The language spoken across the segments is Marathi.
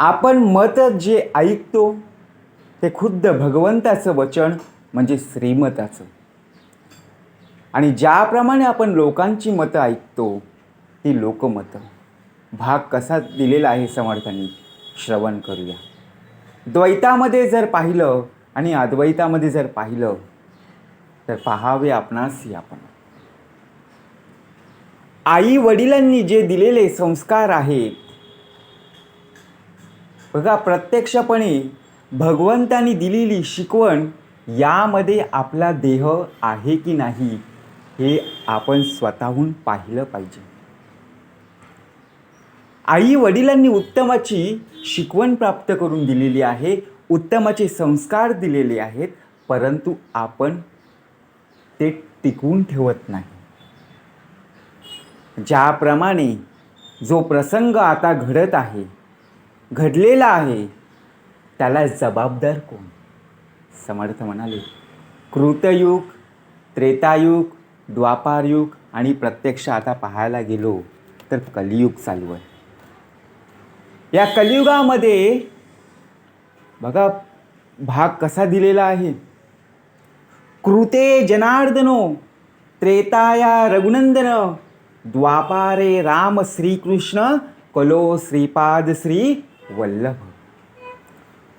आपण मत जे ऐकतो ते खुद्द भगवंताचं वचन म्हणजे श्रीमताचं. आणि ज्याप्रमाणे आपण लोकांची मतं ऐकतो ती लोकमतं. भाग कसा दिलेला आहे समर्थांनी श्रवण करूया. द्वैतामध्ये जर पाहिलं आणि अद्वैतामध्ये जर पाहिलं तर पहावे आपणास आपण. आई वडिलांनी जे दिलेले संस्कार आहेत बघा प्रत्यक्षपणे भगवंतानी दिलेली शिकवण यामध्ये आपला देह आहे की नाही हे आपण स्वतःहून पाहिलं पाहिजे. आई वडिलांनी उत्तमाची शिकवण प्राप्त करून दिलेली आहे उत्तमाचे संस्कार दिलेले आहेत परंतु आपण ते टिकवून ठेवत नाही. ज्याप्रमाणे जो प्रसंग आता घडत आहे घडलेला आहे. त्याला जबाबदार कोण? समर्थ म्हणाले कृतयुग त्रेतायुग द्वापारयुग आणि प्रत्यक्ष आता पाहायला गेलो तर कलियुग चालू आहे. या कलियुगामध्ये बघा भाग कसा दिलेला आहे. कृते जनार्दनो त्रेताया रघुनंदन द्वापारे राम श्रीकृष्ण कलो श्रीपाद श्री वल्लभ.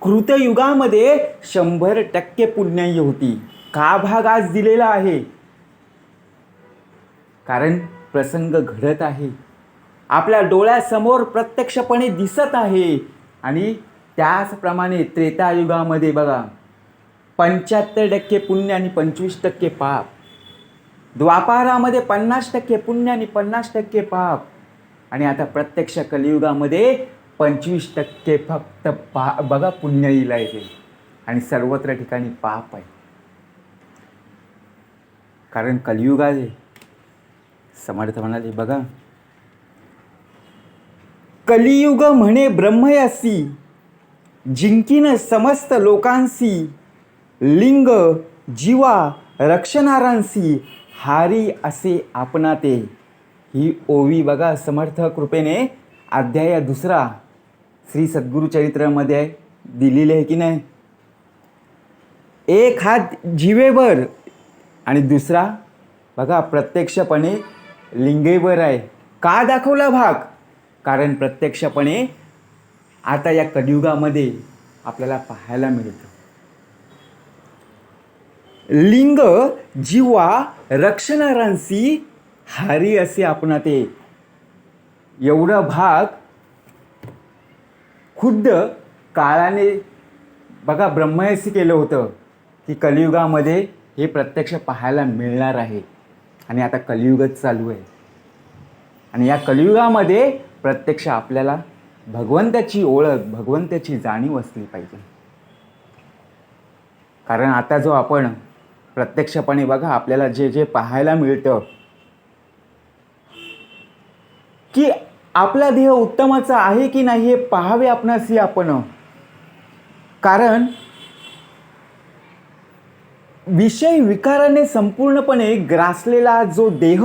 कृतयुगामध्ये शंभर टक्के पुण्याई होती. का भाग आज दिलेला आहे? कारण प्रसंग घडत आहे. आपल्या डोळ्यासमोर प्रत्यक्षपणे दिसत आहे. आणि त्याचप्रमाणे त्रेतायुगामध्ये बघा पंच्याहत्तर टक्के पुण्य आणि पंचवीस टक्के पाप. द्वापारामध्ये पन्नास टक्के पुण्य आणि पन्नास टक्के पाप. आणि आता प्रत्यक्ष कलियुगामध्ये पंचवीस टक्के फक्त पा बघा पुण्य येईल आहे आणि सर्वत्र ठिकाणी पाप आहे. कारण कलियुग आहे. समर्थ म्हणाले बघा कलियुग म्हणे ब्रह्मयासी जिंकीन समस्त लोकांसी लिंग जीवा रक्षणारांसी हारी असे आपणाते. ही ओवी बघा समर्थ कृपेने अध्याय दुसरा. श्री सद्गुरुचरित्रामध्ये दिलेली आहे की नाही? एक हात जिवेवर आणि दुसरा बघा प्रत्यक्षपणे लिंगेवर आहे. का दाखवला भाग? कारण प्रत्यक्षपणे आता या कलियुगामध्ये आपल्याला पाहायला मिळतं. लिंग जीवा रक्षणारांशी हारी असे आपण ते एवढा भाग खुद्द काळाने बघा ब्रह्मयसी केलं होतं की कलियुगामध्ये हे प्रत्यक्ष पाहायला मिळणार आहे. आणि आता कलियुगच चालू आहे. आणि या कलियुगामध्ये प्रत्यक्ष आपल्याला भगवंताची ओळख भगवंताची जाणीव असली पाहिजे. कारण आता जो आपण प्रत्यक्षपणे बघा आपल्याला जे जे पाहायला मिळतं की आपला देह उत्तमाचा आहे की नाही हे पाहावे आपणासी आपण. कारण विषय विकाराने संपूर्णपणे ग्रासलेला जो देह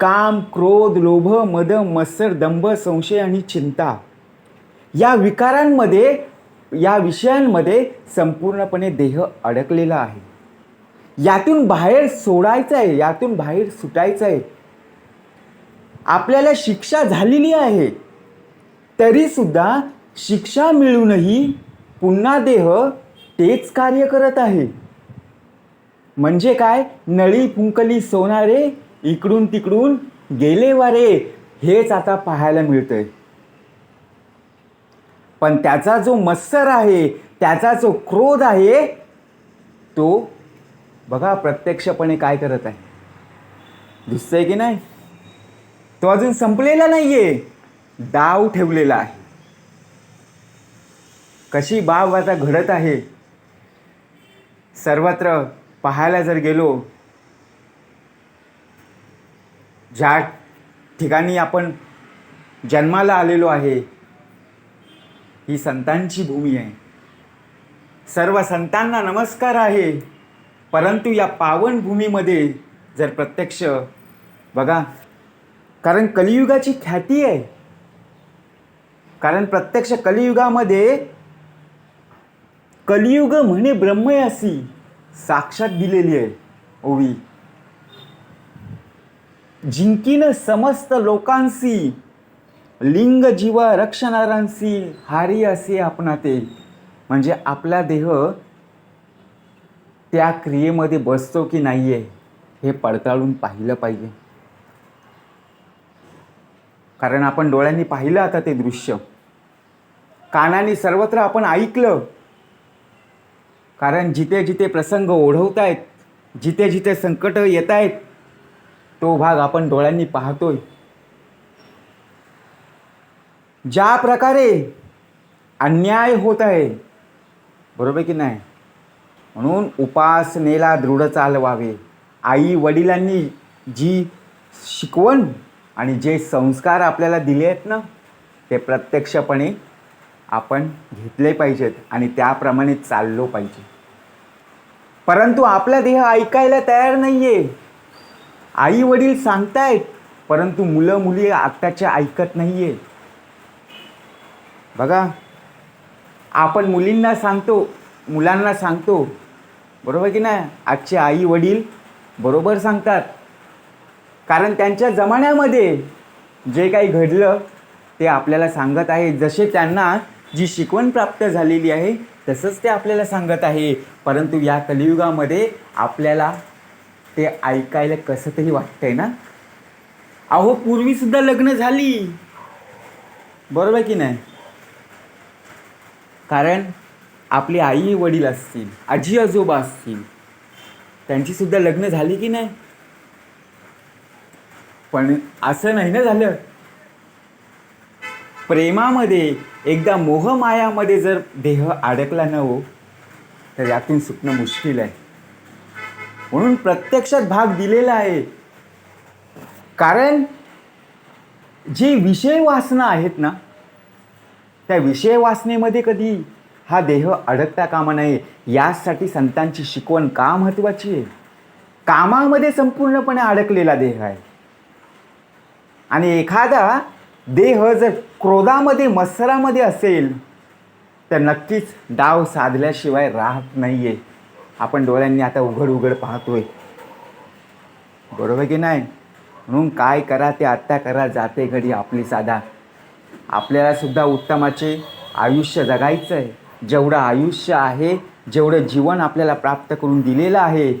काम क्रोध लोभ मद मत्सर दंभ संशय आणि चिंता या विकारांमध्ये या विषयांमध्ये संपूर्णपणे देह अडकलेला आहे. यातून बाहेर सोडायचं आहे यातून बाहेर सुटायचं आहे आपल्याला शिक्षा झालेली आहे. तरीसुद्धा शिक्षा मिळूनही पुन्हा देह तेच कार्य करत आहे. म्हणजे काय? नळी फुंकली सोनारे इकडून तिकडून गेले वारे हेच आता पाहायला मिळतंय. पण त्याचा जो मत्सर आहे त्याचा जो क्रोध आहे तो बघा प्रत्यक्षपणे काय करत आहे. दिसतंय की नाही? तो अजून संपलेला नाहीये. डाव ठेवलेला आहे. कशी बाब आता घडत आहे? सर्वत्र पाहायला जर गेलो ज्या ठिकाणी आपण जन्माला आलेलो आहे ही संतांची भूमी आहे. सर्व संतांना नमस्कार आहे. परंतु या पावन भूमीमध्ये जर प्रत्यक्ष बघा कारण कलियुगाची ख्याती आहे. कारण प्रत्यक्ष कलियुगामध्ये कलियुग म्हणे ब्रह्मयासी साक्षात दिलेली आहे. ओवी. जिंकीन समस्त लोकांशी लिंग जीव रक्षणारांशी हारी असे आपणाते. म्हणजे आपला देह त्या क्रियेमध्ये बसतो की नाही आहे हे पडताळून पाहिलं पाहिजे. कारण आपण डोळ्यांनी पाहिलं आता ते दृश्य. कानाने सर्वत्र आपण ऐकलं. कारण जिथे जिथे प्रसंग ओढवत आहेत जिथे जिथे संकट येत आहेत तो भाग आपण डोळ्यांनी पाहतोय. ज्या प्रकारे अन्याय होत आहे बरोबर की नाही? म्हणून उपासनेला दृढ चालवावे. आई वडिलांनी जी शिकवण आणि जे संस्कार आपल्याला दिले आहेत ना ते प्रत्यक्षपणे आपण घेतले पाहिजेत आणि त्याप्रमाणे चाललो पाहिजे. परंतु आपला देह ऐकायला तयार नाही आहे आई वडील सांगतायत परंतु मुलं मुली आत्ताच्या ऐकत नाही आहे बघा आपण मुलींना सांगतो मुलांना सांगतो बरोबर की नाही? आजचे आई वडील बरोबर सांगतात. कारण त्यांच्या जमान्यामध्ये जे काही घडलं ते आपल्याला सांगत आहे. जसे त्यांना जी शिकवण प्राप्त झालेली आहे तसंच ते आपल्याला सांगत आहे. परंतु या कलियुगामध्ये आपल्याला ते ऐकायला कसं तरी वाटतंय ना? अहो पूर्वीसुद्धा लग्न झाली. बरोबर की नाही? कारण आपली आई वडील असतील आजी आजोबा असतील त्यांचीसुद्धा लग्न झाली की नाही? पण असं नाही ना झालं. प्रेमामध्ये एकदा मोहमायामध्ये जर देह अडकला न हो तर यातून सुटणं मुश्किल आहे. म्हणून प्रत्यक्षात भाग दिलेला आहे. कारण जे विषय वासना आहेत ना त्या विषय वासनेमध्ये कधी हा देह अडकता कामा नये यासाठी संतांची शिकवण का महत्त्वाची आहे? कामामध्ये संपूर्णपणे अडकलेला देह आहे. आणि एखादा देह जर क्रोधामध्ये मत्सरामध्ये असेल तर नक्कीच डाव साधल्याशिवाय राहत नाही आहे आपण डोळ्यांनी आता उघड उघड पाहतोय. बरोबर की नाही? म्हणून काय करा ते आत्ता करा जाते घडी आपली साधा. आपल्याला सुद्धा उत्तमाचे आयुष्य जगायचं आहे जेवढं आयुष्य आहे जेवढं जीवन आपल्याला प्राप्त करून दिलेलं आहे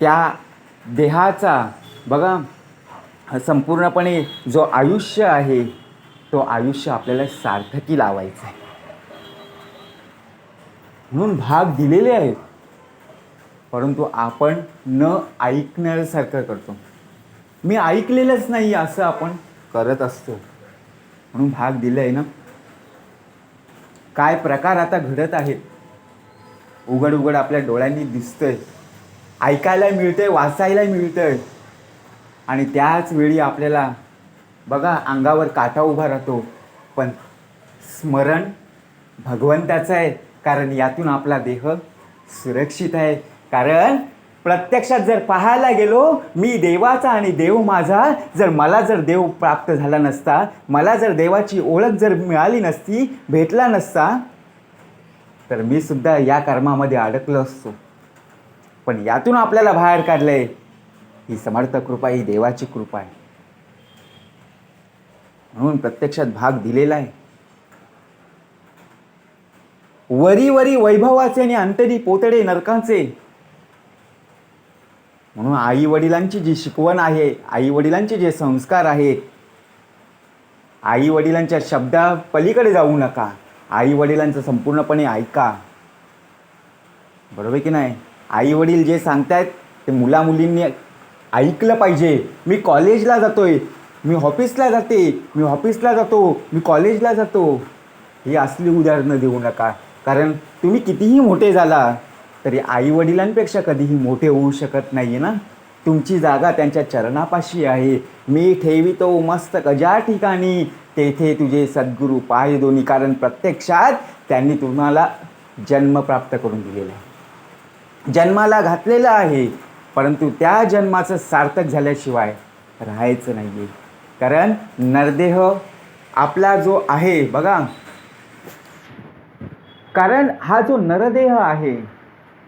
त्या देहाचा बघा संपूर्णपणे जो आयुष्य आहे तो आयुष्य आपल्याला सार्थकी लावायचं आहे म्हणून भाग दिलेले आहेत परंतु आपण न ऐकण्यासारखं करतो. मी ऐकलेलंच नाही असं आपण करत असतो. म्हणून भाग दिला आहे ना? काय प्रकार आता घडत आहेत? उघड उघड आपल्या डोळ्यांनी दिसतंय. ऐकायला मिळतंय वाचायला मिळतंय. आणि त्याच वेळी आपल्याला बघा अंगावर काटा उभा राहतो. पण स्मरण भगवंताचं आहे कारण यातून आपला देह सुरक्षित आहे. कारण प्रत्यक्षात जर पाहायला गेलो मी देवाचा आणि देव माझा जर मला जर देव प्राप्त झाला नसता मला जर देवाची ओळख जर मिळाली नसती भेटला नसता तर मी सुद्धा या कर्मामध्ये अडकलो असतो. पण यातून आपल्याला बाहेर काढलंय ही समर्थ कृपा ही देवाची कृपा आहे. म्हणून प्रत्यक्षात भाग दिलेला आहे. वरी वरी वैभवाचे आणि अंतरी पोतडे नरकांचे. म्हणून आई वडिलांची जी शिकवण आहे आई वडिलांचे जे संस्कार आहेत आई वडिलांच्या शब्दा पलीकडे जाऊ नका. आई वडिलांचं संपूर्णपणे ऐका. बरोबर की नाही? आई वडील जे सांगतायत ते मुला मुलींनी ऐकलं पाहिजे. मी कॉलेजला जातो आहे मी ऑफिसला जाते. मी ऑफिसला जातो. मी कॉलेजला जातो. ही असली उदाहरणं देऊ नका. कारण तुम्ही कितीही मोठे झाला तरी आई वडिलांपेक्षा कधीही मोठे होऊ शकत नाही ना? तुमची जागा त्यांच्या चरणापाशी आहे. मी ठेवितो मस्तक ज्या ठिकाणी. तेथे तुझे सद्गुरू पाय दोन्ही. कारण प्रत्यक्षात त्यांनी तुम्हाला जन्म प्राप्त करून दिलेला आहे. जन्माला घातलेला आहे. परंतु त्या जन्माचं सार्थक झाल्याशिवाय राहायचं नाही आहे कारण नरदेह आपला जो आहे बघा. कारण हा जो नरदेह आहे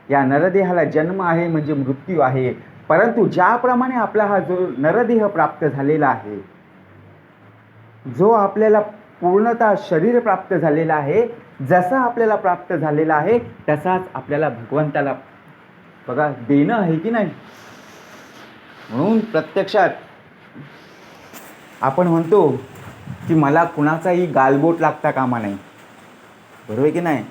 या नरदेहाला जन्म आहे म्हणजे मृत्यू आहे. परंतु ज्याप्रमाणे आपला हा जो नरदेह प्राप्त झालेला आहे जो आपल्याला पूर्णतः शरीर प्राप्त झालेला आहे जसा आपल्याला प्राप्त झालेला आहे तसाच आपल्याला भगवंताला बघा देणं आहे की नाही? म्हणून प्रत्यक्षात आपण म्हणतो की मला कुणाचाही गालबोट लागता कामा नाही. बरोबर आहे की नाही?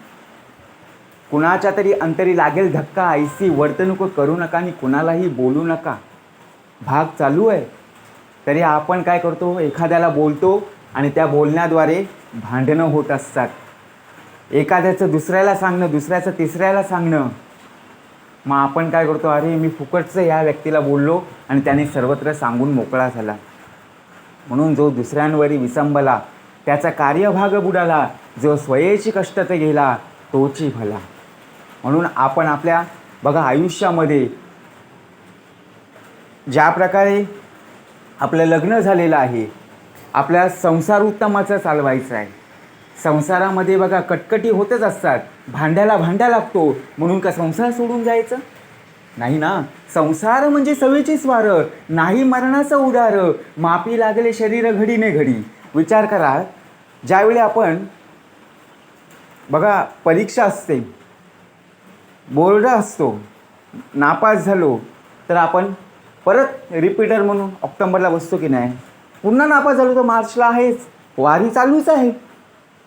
कुणाच्या तरी अंतरी लागेल धक्का ऐसी वर्तणूक करू नका आणि कुणालाही बोलू नका. भाग चालू आहे. तरी आपण काय करतो? एखाद्याला बोलतो आणि त्या बोलण्याद्वारे भांडणं होत असतात. एखाद्याचं दुसऱ्याला सांगणं दुसऱ्याचं तिसऱ्याला सांगणं मग आपण काय करतो? अरे मी फुकटचं या व्यक्तीला बोललो आणि त्याने सर्वत्र सांगून मोकळा झाला. म्हणून जो दुसऱ्यांवरी विसंबला त्याचा कार्यभाग बुडाला जो स्वयेची कष्ट ते गेला तोची भला. म्हणून आपण आपल्या बघा आयुष्यामध्ये ज्या प्रकारे आपलं लग्न झालेलं आहे आपल्या संसार उत्तमाचा चालवायचा आहे. संसारामध्ये बघा कटकटी होतच असतात. भांड्याला भांड्या लागतो. म्हणून का संसार सोडून जायचं? नाही ना. संसार म्हणजे सवेचीच वार नाही मरणाचं उदार. मापी लागले शरीर घडीने घडी. विचार करा. ज्यावेळी आपण बघा परीक्षा असते. बोर्ड असतो. नापास झालो तर आपण परत रिपीटर म्हणून ऑक्टोंबरला बसतो की नाही? पुन्हा नापास झालो तर मार्चला आहेच. वारी चालूच आहे.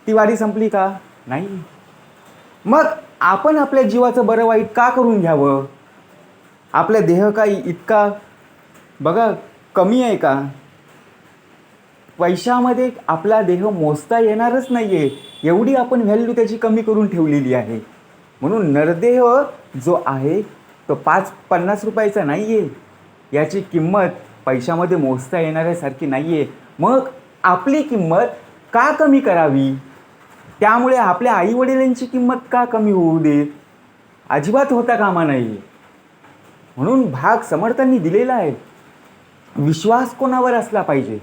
ती वारी संपली का? नाही. मग आपण आपल्या जीवाचं बरं वाईट का करून घ्यावं? आपला देह काही इतका बघा कमी आहे का? पैशामध्ये आपला देह मोजता येणारच नाही आहे एवढी आपण व्हॅल्यू त्याची कमी करून ठेवलेली आहे. म्हणून नरदेह जो आहे तो पाच पन्नास रुपयाचा नाही आहे याची किंमत पैशामध्ये मोजता येणाऱ्यासारखी नाही आहे मग आपली किंमत का कमी करावी? त्यामुळे आपल्या आईवडिलांची किंमत का कमी होऊ दे? अजिबात होता कामा नाही. म्हणून भाग समर्थांनी दिलेला आहे. विश्वास कोणावर असला पाहिजे?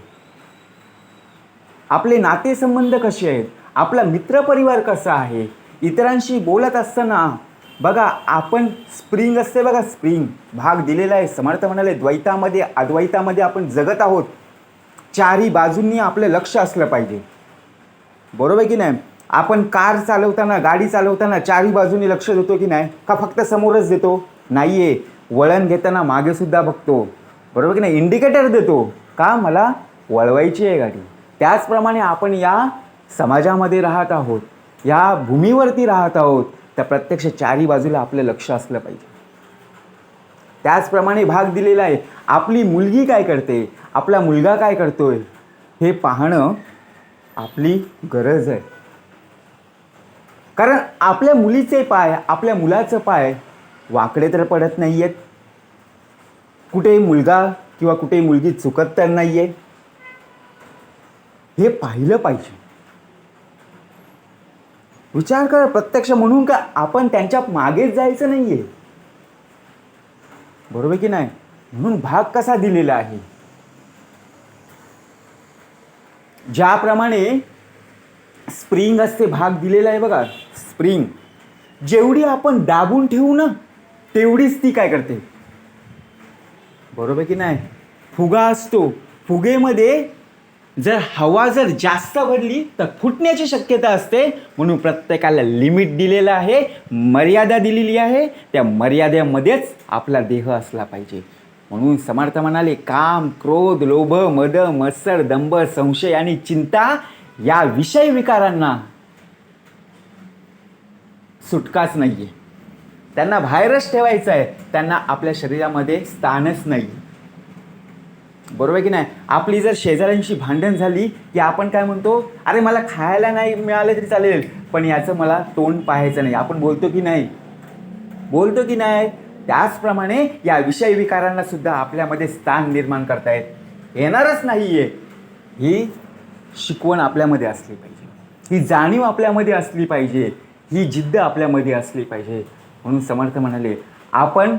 आपले नातेसंबंध कसे आहेत? आपला मित्रपरिवार कसा आहे? इतरांशी बोलत असताना बघा आपण स्प्रिंग असते बघा स्प्रिंग. भाग दिलेला आहे. समर्थ म्हणाले द्वैतामध्ये अद्वैतामध्ये आपण जगत आहोत. चारही बाजूंनी आपलं लक्ष असलं पाहिजे. बरोबर की नाही? आपण कार चालवताना गाडी चालवताना चारही बाजूनी लक्ष देतो की नाही? का फक्त समोरच देतो? नाही आहे वळण घेताना मागेसुद्धा बघतो. बरोबर की नाही? इंडिकेटर देतो. का? मला वळवायची आहे गाडी. त्याचप्रमाणे आपण या समाजामध्ये राहत आहोत या भूमीवरती राहत आहोत तर प्रत्यक्ष चारही बाजूला आपलं लक्ष असलं पाहिजे. त्याचप्रमाणे भाग दिलेला आहे आपली मुलगी काय करते? आपला मुलगा काय करतोय? हे पाहणं आपली गरज आहे. कारण आपल्या मुलीचे पाय आपल्या मुलाचं पाय वाकडे तर पडत नाही आहेत कुठे मुलगा किंवा कुठे मुलगी चुकत तर नाही आहे हे पाहिलं पाहिजे. विचार कर प्रत्यक्ष म्हणून का आपण त्यांच्या मागेच जायचं नाही आहे बरोबर की नाही? म्हणून भाग कसा दिलेला आहे? ज्याप्रमाणे स्प्रिंग असते भाग दिलेला आहे बघा. स्प्रिंग जेवढी आपण दाबून ठेवू ना तेवढीच ती काय करते? बरोबर की नाही? फुगा असतो. फुगेमध्ये जर हवा जर जास्त भरली तर फुटण्याची शक्यता असते. म्हणून प्रत्येकाला लिमिट दिलेलं आहे मर्यादा दिलेली आहे. त्या मर्यादेमध्येच आपला देह असला पाहिजे. म्हणून समर्थ म्हणाले काम क्रोध लोभ मद मत्सर दंभ संशय आणि चिंता या विषय विकारांना सुटकाच नाही आहे त्यांना बाहेरच ठेवायचं आहे त्यांना आपल्या शरीरामध्ये स्थानच नाही बरोबर आहे की नाही? आपली जर शेजाऱ्यांशी भांडण झाली की आपण काय म्हणतो अरे मला खायला नाही मिळालं तरी चालेल पण याचं मला तोंड पाहायचं नाही. आपण बोलतो की नाही? बोलतो की नाही? त्याचप्रमाणे या विषय विकारांना सुद्धा आपल्यामध्ये स्थान निर्माण करतायत. येणारच नाही आहे ही शिकवण आपल्यामध्ये असली पाहिजे. ही जाणीव आपल्यामध्ये असली पाहिजे. ही जिद्द आपल्यामध्ये असली पाहिजे. म्हणून समर्थ म्हणाले आपण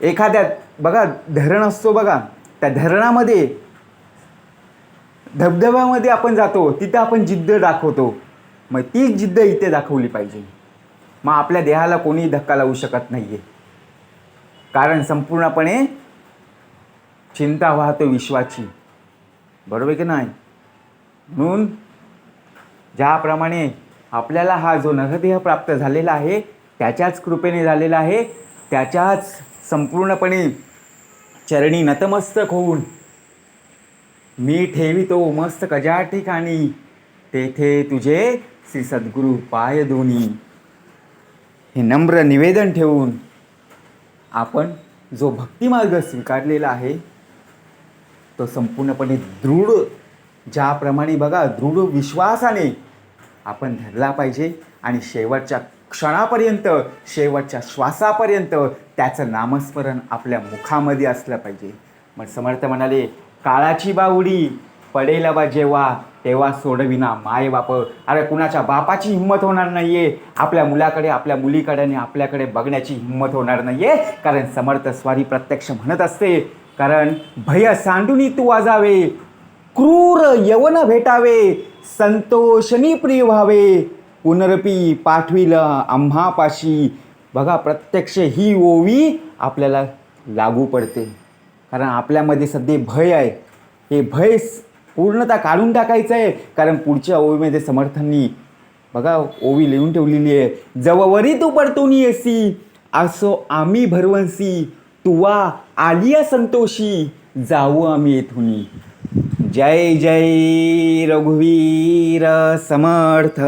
एखाद्या बघा धरण असतो बघा त्या धरणामध्ये धबधब्यामध्ये आपण जातो तिथं आपण जिद्द दाखवतो. मग ती जिद्द इथे दाखवली पाहिजे. मग आपल्या देहाला कोणीही धक्का लावू शकत नाही आहे कारण संपूर्णपणे चिंता वाहतो विश्वाची. बरोबर की नाही? म्हणून ज्याप्रमाणे आपल्याला हा जो नरदेह प्राप्त झालेला आहे त्याच्याच कृपेने झालेला आहे त्याच्याच संपूर्णपणे चरणी नतमस्तक होऊन मी ठेवितो मस्त कजा ठिकाणी तेथे तुझे श्री सद्गुरू पाय दोन्ही हे नम्र निवेदन ठेवून आपण जो भक्तिमार्ग स्वीकारलेला आहे तो संपूर्णपणे दृढ ज्याप्रमाणे बघा दृढ विश्वासाने आपण धरला पाहिजे आणि शेवटच्या क्षणापर्यंत शेवटच्या श्वासापर्यंत त्याचं नामस्मरण आपल्या मुखामध्ये असलं पाहिजे. मग समर्थ म्हणाले काळाची बावडी पडेल बा जेव्हा तेव्हा सोडविना माय बाप. अरे कुणाच्या बापाची हिंमत होणार नाही आहे आपल्या मुलाकडे आपल्या मुलीकडे आणि आपल्याकडे बघण्याची हिंमत होणार नाही आहे कारण समर्थ स्वारी प्रत्यक्ष म्हणत असते कारण भय सांडूनी तू वाजावे. क्रूर यवन भेटावे संतोषनी प्रिय व्हावे. पुनरपी पाठविल आम्हापाशी. बघा प्रत्यक्ष ही ओवी आपल्याला लागू पडते. कारण आपल्यामध्ये सध्या भय आहे. हे भय पूर्णतः काढून टाकायचं आहे. कारण पुढच्या ओवीमध्ये समर्थांनी बघा ओवी लिहून ठेवलेली आहे. जववरी तू पडतून येसी असो आम्ही भरवंसी. तुवा आलिया संतोषी जाऊ आम्ही येथुनी. जय जय रघुवीर समर्थ।